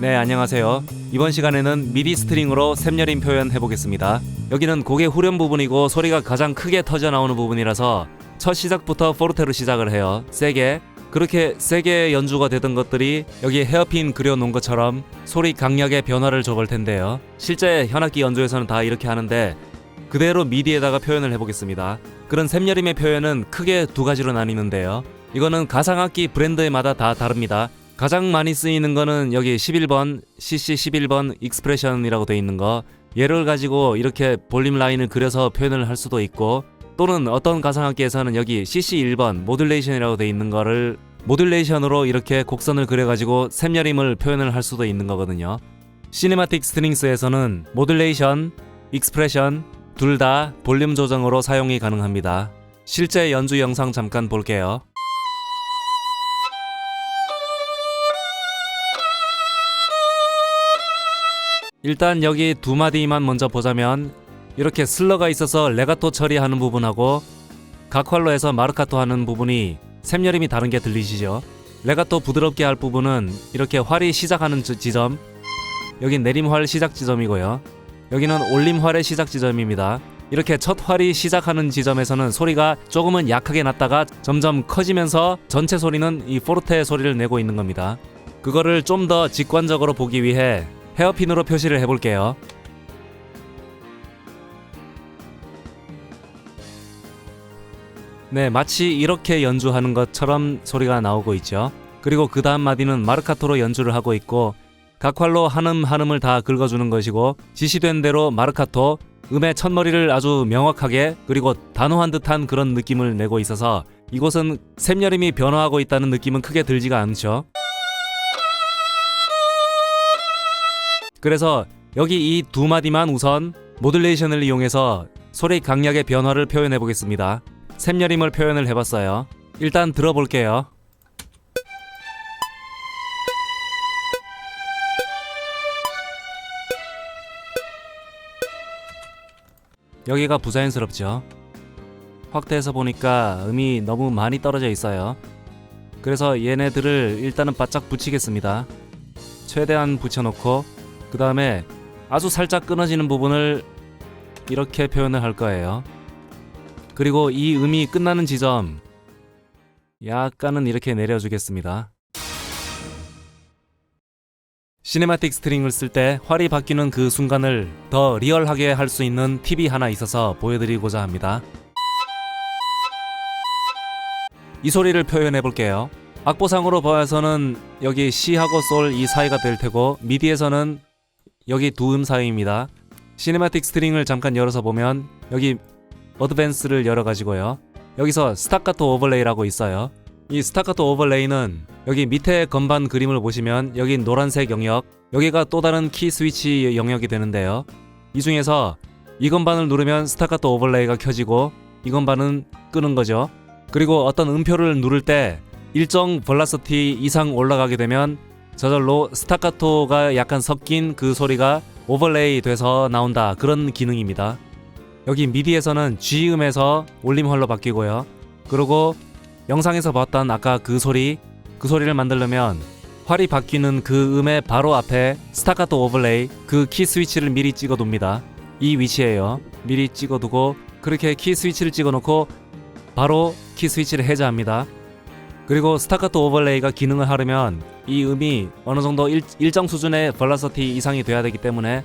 네, 안녕하세요. 이번 시간에는 미디 스트링으로 샘여림 표현 해보겠습니다. 여기는 곡의 후렴 부분이고 소리가 가장 크게 터져 나오는 부분이라서 첫 시작부터 포르테로 시작을 해요. 세게. 그렇게 세게 연주가 되던 것들이 여기 헤어핀 그려놓은 것처럼 소리 강약의 변화를 줘볼 텐데요. 실제 현악기 연주에서는 다 이렇게 하는데 그대로 미디에다가 표현을 해보겠습니다. 그런 샘여림의 표현은 크게 두 가지로 나뉘는데요. 이거는 가상악기 브랜드마다 다 다릅니다. 가장 많이 쓰이는 거는 여기 11번 CC 11번 익스프레션이라고 돼 있는 거 얘를 가지고 이렇게 볼륨 라인을 그려서 표현을 할 수도 있고 또는 어떤 가상악기에서는 여기 CC 1번 모듈레이션이라고 돼 있는 거를 모듈레이션으로 이렇게 곡선을 그려가지고 샘여림을 표현을 할 수도 있는 거거든요. 시네마틱 스트링스에서는 모듈레이션, 익스프레션 둘 다 볼륨 조정으로 사용이 가능합니다. 실제 연주 영상 잠깐 볼게요. 일단 여기 두 마디만 먼저 보자면 이렇게 슬러가 있어서 레가토 처리하는 부분하고 각활로에서 마르카토 하는 부분이 샘여림이 다른 게 들리시죠? 레가토 부드럽게 할 부분은 이렇게 활이 시작하는 지- 지점. 여긴 내림활 시작 지점이고요. 여기는 올림활의 시작 지점입니다. 이렇게 첫 활이 시작하는 지점에서는 소리가 조금은 약하게 났다가 점점 커지면서 전체 소리는 이 포르테 소리를 내고 있는 겁니다. 그거를 좀 더 직관적으로 보기 위해 헤어핀으로 표시를 해볼게요. 네, 마치 이렇게 연주하는 것처럼 소리가 나오고 있죠. 그리고 그 다음 마디는 마르카토로 연주를 하고 있고 각 활로 한음 한음을 다 긁어주는 것이고 지시된 대로 마르카토 음의 첫머리를 아주 명확하게 그리고 단호한 듯한 그런 느낌을 내고 있어서 이곳은 샘여림이 변화하고 있다는 느낌은 크게 들지가 않죠. 그래서 여기 이 두 마디만 우선 모듈레이션을 이용해서 소리 강약의 변화를 표현해 보겠습니다. 샘여림을 표현을 해봤어요. 일단 들어볼게요. 여기가 부자연스럽죠. 확대해서 보니까 음이 너무 많이 떨어져 있어요. 그래서 얘네들을 일단은 바짝 붙이겠습니다. 최대한 붙여놓고 그 다음에 아주 살짝 끊어지는 부분을 이렇게 표현을 할 거예요. 그리고 이 음이 끝나는 지점 약간은 이렇게 내려주겠습니다. 시네마틱 스트링을 쓸 때 활이 바뀌는 그 순간을 더 리얼하게 할 수 있는 팁이 하나 있어서 보여드리고자 합니다. 이 소리를 표현해 볼게요. 악보상으로 봐서는 여기 C하고 솔 이 사이가 될 테고 미디에서는 여기 두 음 사이입니다. 시네마틱 스트링을 잠깐 열어서 보면 여기 어드밴스를 열어가지고요. 여기서 스타카토 오버레이라고 있어요. 이 스타카토 오버레이는 여기 밑에 건반 그림을 보시면 여기 노란색 영역, 여기가 또 다른 키 스위치 영역이 되는데요. 이 중에서 이 건반을 누르면 스타카토 오버레이가 켜지고 이 건반은 끄는 거죠. 그리고 어떤 음표를 누를 때 일정 벌라서티 이상 올라가게 되면 저절로 스타카토가 약간 섞인 그 소리가 오버레이 돼서 나온다 그런 기능입니다. 여기 미디에서는 G음에서 올림활로 바뀌고요. 그리고 영상에서 봤던 아까 그 소리 그 소리를 만들려면 활이 바뀌는 그 음의 바로 앞에 스타카토 오버레이 그 키 스위치를 미리 찍어 둡니다. 이 위치에요. 미리 찍어 두고 그렇게 키 스위치를 찍어 놓고 바로 키 스위치를 해제합니다. 그리고 스타카토 오버레이가 기능을 하려면 이 음이 어느 정도 일, 일정 수준의 벌라서티 이상이 돼야 되기 때문에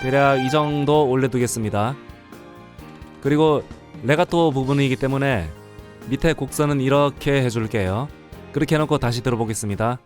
대략 이 정도 올려두겠습니다. 그리고 레가토 부분이기 때문에 밑에 곡선은 이렇게 해줄게요. 그렇게 해놓고 다시 들어보겠습니다.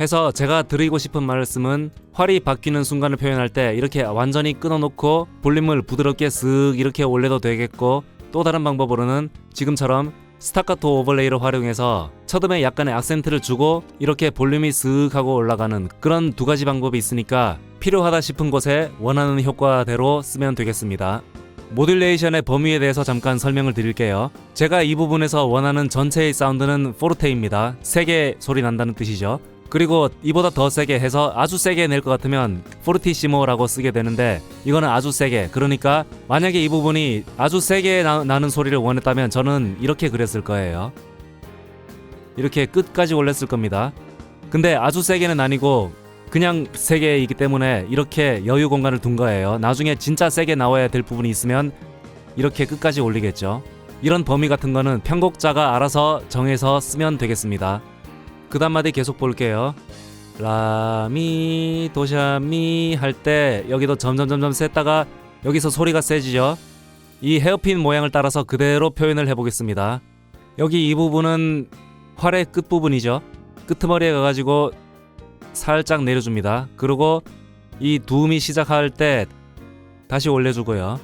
해서 제가 드리고 싶은 말씀은 활이 바뀌는 순간을 표현할 때 이렇게 완전히 끊어놓고 볼륨을 부드럽게 쓱 이렇게 올려도 되겠고 또 다른 방법으로는 지금처럼 스타카토 오버레이를 활용해서 첫음에 약간의 악센트를 주고 이렇게 볼륨이 쓱 하고 올라가는 그런 두 가지 방법이 있으니까 필요하다 싶은 곳에 원하는 효과대로 쓰면 되겠습니다. 모듈레이션의 범위에 대해서 잠깐 설명을 드릴게요. 제가 이 부분에서 원하는 전체의 사운드는 포르테입니다. 세게 소리 난다는 뜻이죠. 그리고 이보다 더 세게 해서 아주 세게 낼 것 같으면 포르티시모라고 쓰게 되는데 이거는 아주 세게. 그러니까 만약에 이 부분이 아주 세게 나, 나는 소리를 원했다면 저는 이렇게 그렸을 거예요. 이렇게 끝까지 올렸을 겁니다. 근데 아주 세게는 아니고 그냥 세게이기 때문에 이렇게 여유 공간을 둔 거예요. 나중에 진짜 세게 나와야 될 부분이 있으면 이렇게 끝까지 올리겠죠. 이런 범위 같은 거는 편곡자가 알아서 정해서 쓰면 되겠습니다 그 다음 마디 계속 볼게요. 라미 도샤미 할 때 여기도 점점 점점 셌다가 여기서 소리가 세지죠. 이 헤어핀 모양을 따라서 그대로 표현을 해보겠습니다. 여기 이 부분은 활의 끝 부분이죠. 끄트머리에 가가지고 살짝 내려줍니다. 그리고 이 두음이 시작할 때 다시 올려주고요.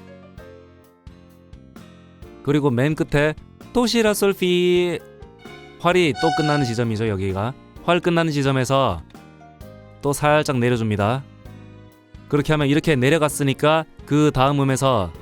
그리고 맨 끝에 도시라 솔피 활이 또 끝나는 지점이죠 여기가. 활 끝나는 지점에서 또 살짝 내려줍니다. 그렇게 하면 이렇게 내려갔으니까 그 다음 음에서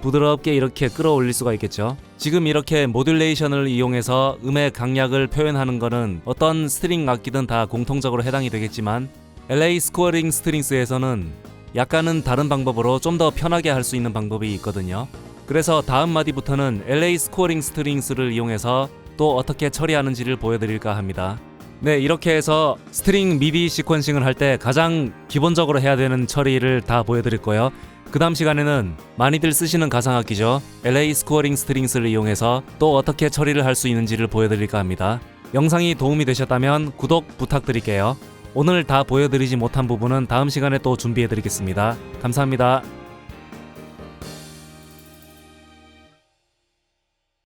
부드럽게 이렇게 끌어올릴 수가 있겠죠. 지금 이렇게 모듈레이션을 이용해서 음의 강약을 표현하는 거는 어떤 스트링 악기든 다 공통적으로 해당이 되겠지만 LA 스코어링 스트링스에서는 약간은 다른 방법으로 좀 더 편하게 할 수 있는 방법이 있거든요. 그래서 다음 마디부터는 LA 스코어링 스트링스를 이용해서 또 어떻게 처리하는지를 보여드릴까 합니다. 네, 이렇게 해서 스트링 미디 시퀀싱을 할 때 가장 기본적으로 해야 되는 처리를 다 보여드릴 거예요. 그 다음 시간에는 많이들 쓰시는 가상악기죠. LA 스코어링 스트링스를 이용해서 또 어떻게 처리를 할 수 있는지를 보여드릴까 합니다. 영상이 도움이 되셨다면 구독 부탁드릴게요. 오늘 다 보여드리지 못한 부분은 다음 시간에 또 준비해드리겠습니다. 감사합니다.